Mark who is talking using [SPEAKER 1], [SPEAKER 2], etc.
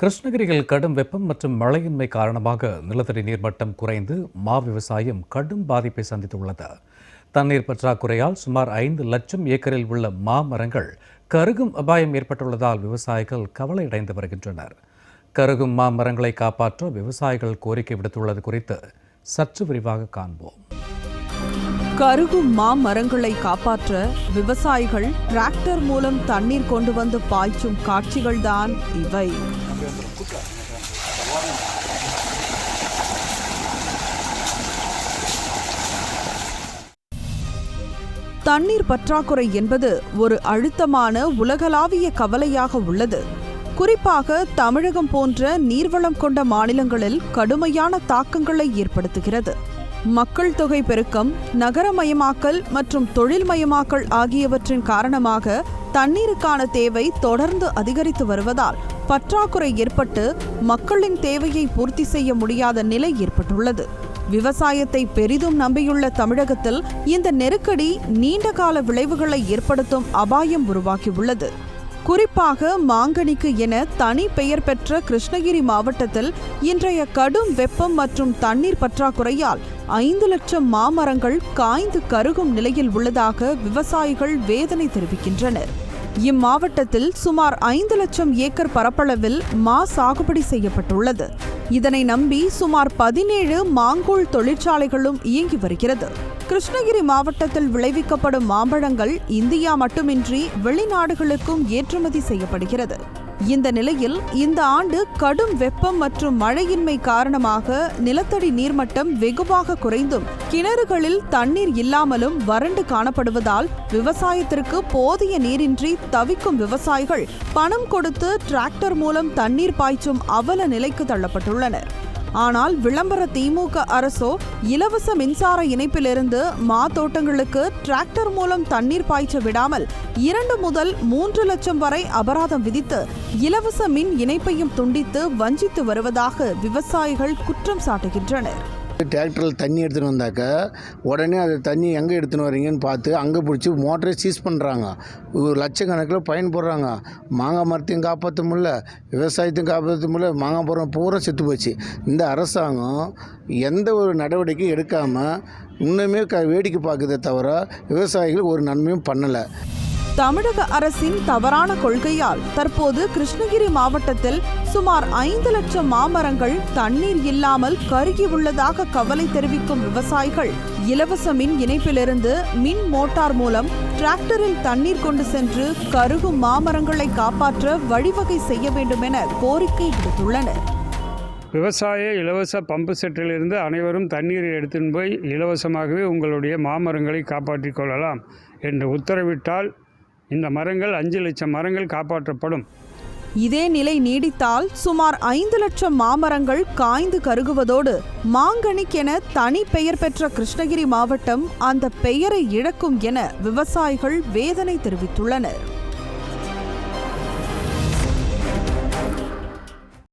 [SPEAKER 1] கிருஷ்ணகிரியில் கடும் வெப்பம் மற்றும் மழையின்மை காரணமாக நிலத்தடி நீர்மட்டம் குறைந்து மா விவசாயம் கடும் பாதிப்பை சந்தித்துள்ளது. தண்ணீர் பற்றாக்குறையால் சுமார் ஐந்து லட்சம் ஏக்கரில் உள்ள மா மரங்கள் கருகும் அபாயம் ஏற்பட்டுள்ளதால் விவசாயிகள் கவலையடைந்து வருகின்றனர். கருகும் மா மரங்களை காப்பாற்ற விவசாயிகள் கோரிக்கை விடுத்துள்ளது குறித்து சற்று விரிவாக காண்போம்.
[SPEAKER 2] கருகும் மா மரங்களை காப்பாற்ற விவசாயிகள் டிராக்டர் மூலம் தண்ணீர் கொண்டு வந்து பாய்ச்சும் காட்சிகள்தான் இவை. தண்ணீர் பற்றாக்குறை என்பது ஒரு அழுத்தமான உலகளாவிய கவலையாக உள்ளது. குறிப்பாக தமிழகம் போன்ற நீர்வளம் கொண்ட மாநிலங்களில் கடுமையான தாக்கங்களை ஏற்படுத்துகிறது. மக்கள் தொகை பெருக்கம் நகரமயமாக்கல் மற்றும் தொழில்மயமாக்கல் ஆகியவற்றின் காரணமாக தண்ணீருக்கான தேவை தொடர்ந்து அதிகரித்து வருவதால் பற்றாக்குறை ஏற்பட்டு மக்களின் தேவையை பூர்த்தி செய்ய முடியாத நிலை ஏற்பட்டுள்ளது. விவசாயத்தை பெரிதும் நம்பியுள்ள தமிழகத்தில் இந்த நெருக்கடி நீண்டகால விளைவுகளை ஏற்படுத்தும் அபாயம் உருவாகியுள்ளது. குறிப்பாக மாங்கனிக்கு என தனி பெயர் பெற்ற கிருஷ்ணகிரி மாவட்டத்தில் இன்றைய கடும் வெப்பம் மற்றும் தண்ணீர் பற்றாக்குறையால் ஐந்து லட்சம் மாமரங்கள் காய்ந்து கருகும் நிலையில் உள்ளதாக விவசாயிகள் வேதனை தெரிவிக்கின்றனர். இம்மாவட்டத்தில் சுமார் ஐந்து லட்சம் ஏக்கர் பரப்பளவில் மா சாகுபடி செய்யப்பட்டுள்ளது. இதனை நம்பி சுமார் பதினேழு மாங்கூழ் தொழிற்சாலைகளும் இயங்கி வருகிறது. கிருஷ்ணகிரி மாவட்டத்தில் விளைவிக்கப்படும் மாம்பழங்கள் இந்தியா மட்டுமின்றி வெளிநாடுகளுக்கும் ஏற்றுமதி செய்யப்படுகிறது. இந்த நிலையில் இந்த ஆண்டு கடும் வெப்பம் மற்றும் மழையின்மை காரணமாக நிலத்தடி நீர்மட்டம் வெகுவாக குறைந்தும் கிணறுகளில் தண்ணீர் இல்லாமலும் வறண்டு காணப்படுவதால் விவசாயத்திற்கு போதிய நீரின்றி தவிக்கும் விவசாயிகள் பணம் கொடுத்து டிராக்டர் மூலம் தண்ணீர் பாய்ச்சும் அவல நிலைக்கு தள்ளப்பட்டுள்ளனர். ஆனால் விளம்பர திமுக அரசோ இலவச மின்சார இணைப்பிலிருந்து மா தோட்டங்களுக்கு டிராக்டர் மூலம் தண்ணீர் பாய்ச்ச விடாமல் இரண்டு முதல் மூன்று லட்சம் வரை அபராதம் விதித்து இலவச மின் இணைப்பையும் துண்டித்து வஞ்சித்து வருவதாக விவசாயிகள் குற்றம் சாட்டுகின்றனர்.
[SPEAKER 3] டிராக்டரில் தண்ணி எடுத்துகிட்டு வந்தாக்கா உடனே அது தண்ணி எங்கே எடுத்துன்னு வரீங்கன்னு பார்த்து அங்கே பிடிச்சி மோட்டரை சீஸ் பண்ணுறாங்க. ஒரு லட்சக்கணக்கில் பயன்படுறாங்க மாங்காய் மரத்தையும் காப்பாற்ற முடியல விவசாயத்தையும் காப்பாற்ற முடியல மாங்காய் மரம் பூரா செத்து போச்சு. இந்த அரசாங்கம் எந்த ஒரு நடவடிக்கையும் எடுக்காமல் இன்னுமே க வேடிக்கை பார்க்குதே தவிர விவசாயிகள் ஒரு நன்மையும் பண்ணலை.
[SPEAKER 2] தமிழக அரசின் தவறான கொள்கையால் தற்போது கிருஷ்ணகிரி மாவட்டத்தில் சுமார் ஐந்து லட்சம் மாமரங்கள் தண்ணீர் இல்லாமல் கருகி உள்ளதாக கவலை தெரிவிக்கும் விவசாயிகள். இலவச மின் இணைப்பிலிருந்து மின் மோட்டார் மூலம் டிராக்டரில் தண்ணீர் கொண்டு சென்று கருகும் மாமரங்களை காப்பாற்ற வழிவகை செய்ய வேண்டும் என கோரிக்கை விடுத்துள்ளனர்.
[SPEAKER 4] விவசாய இலவச பம்பு செட்டிலிருந்து அனைவரும் தண்ணீரை எடுத்துன்னு போய் இலவசமாகவே உங்களுடைய மாமரங்களை காப்பாற்றிக் கொள்ளலாம் என்று உத்தரவிட்டால் இந்த மரங்கள் அஞ்சு லட்சம் மரங்கள் காப்பாற்றப்படும்.
[SPEAKER 2] இதே நிலை நீடித்தால் சுமார் ஐந்து லட்சம் மாமரங்கள் காய்ந்து கருகுவதோடு மாங்கனிக்கென தனி பெயர் பெற்ற கிருஷ்ணகிரி மாவட்டம் அந்த பெயரை இழக்கும் என விவசாயிகள் வேதனை தெரிவித்துள்ளனர்.